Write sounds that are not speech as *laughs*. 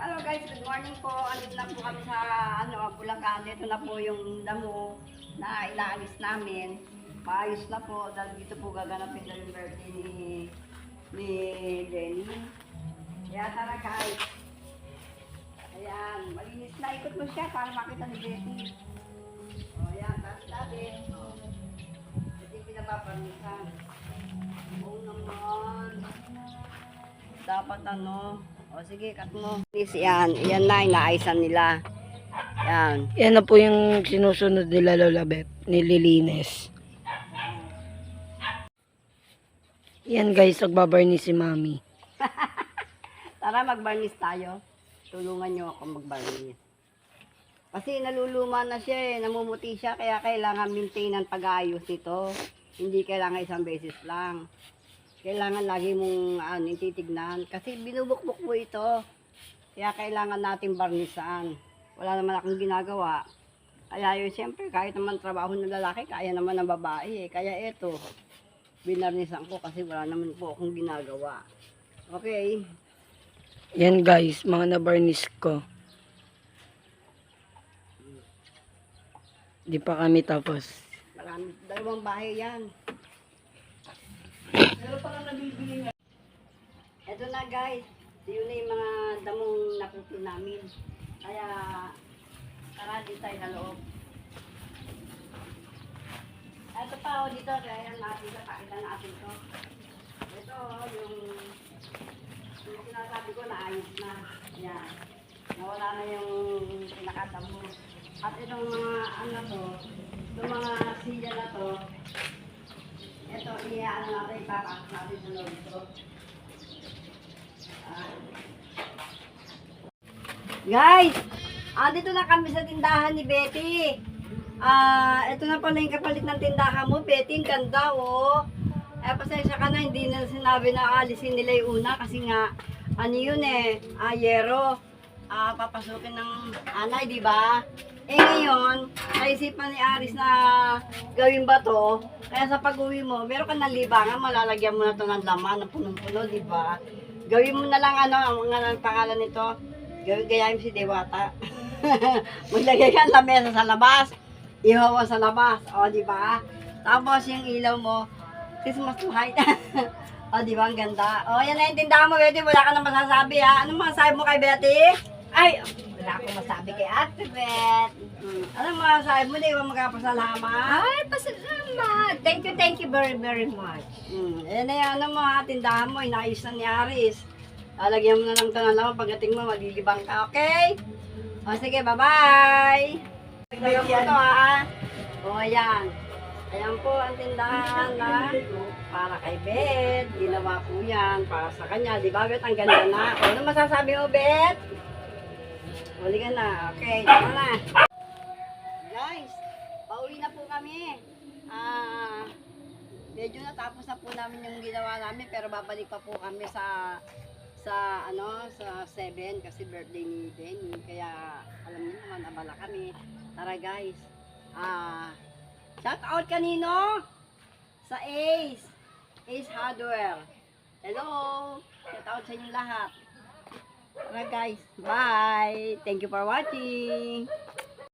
Hello guys, good morning po. Andito na po kami sa ano, Bulacan. Ito na po yung damo na inaalis namin. Maayos na po dahil dito po gaganapin na yung birthday ni, ni Lenny. Kaya tara guys. Ayan, malinis na. Ikot mo siya para makita ni Betty. O ayan, tapos natin. Yung pinapapanisan. Oo naman. Dapat ano. O sige, cut mo. Yes, yan. Yan na, inaaysan nila. Yan. Yan na po yung sinusunod nila Lola Beth, nililinis. Yan guys, nagbabarnis si Mami. *laughs* Tara, mag-varnish tayo. Tulungan nyo ako mag-varnish. Kasi naluluma na siya eh, namumuti siya, kaya kailangan maintain ang pag-aayos nito. Hindi kailangan isang beses lang. Kailangan lagi mong ano, titignan. Kasi binubukbuk mo ito. Kaya kailangan natin barnisan. Wala naman akong ginagawa. Kaya yun, siyempre, kahit naman trabaho ng lalaki, kaya naman ng babae eh. Kaya eto, binarnisan ko kasi wala naman po akong ginagawa. Okay. Yan guys, mga nabarnis ko. Di pa kami tapos. Marami, dalawang bahay yan. Pero parang nabibili niya. Ito na guys, yun na yung mga damong naputi namin. Kaya, tara dito tayo sa loob. Ito pa, oh, dito, kaya natin, pakita natin to. Ito, oh, yung, yung sinasabi ko, naayos na. Yan. Nawala na yung pinakadamo. At itong mga, ano to, itong mga silya na to, ito, iya, ano natin, ipapasok natin sa loob ito. Ah. Guys, andito na kami sa tindahan ni Betty. Ah, ito na pala yung kapalit ng tindahan mo, Betty. Ang ganda, oh. Eh, pasensya ka na, hindi na sinabi na alisin nila yung una kasi nga, ano yun eh, ah, yero. Ah, papasukin ng anay, di ba? Eh ngayon, naisipan ni Aris na gawin ba to? Kaya sa pag-uwi mo, meron ka ng libangan, malalagyan mo na to ng laman, ng punong-puno, di ba? Gawin mo na lang ano, ang mga ang pangalan nito, gawin gayahin si Dewata. *laughs* Maglagay ka ng lamesa sa labas, ihawa sa labas, o di ba? Tapos yung ilaw mo, Christmas light. *laughs* o di ba, ang ganda. O yan na yung tindahan mo, Betty, wala ka na masasabi ha. Anong masasabi mo kay Betty? Ay, wala akong masabi kay Ate Beth. Hmm. Anong masasabi mo? Di ba magkapasalamat? Ay, pasalamat. Thank you, thank you very, very much. Hmm. Yan na yan, ano mo ha, tindahan mo, inayos na ni Aris. Lalagyan mo na lang ito ng laman, pagdating mo, maglilibang ka, okay? O sige, bye-bye! Tignan mo ito ha. O ayan. Ayan po ang tindahan na para kay Beth. Ginawa po yan para sa kanya. Di ba, Beth? Ang ganda na. Ano masasabi mo, Beth? Huli ka na. Okay, tama na. Guys, pauwi na po kami. Ah, medyo natapos na po namin yung ginawa namin pero babalik pa po kami sa sa ano sa 7 kasi birthday ni Benny kaya alam niyo naman abala kami. Tara guys. Ah shout out kanino sa Ace. Ace Hardware. Hello! Shout out sa inyo lahat. Tara guys. Bye! Thank you for watching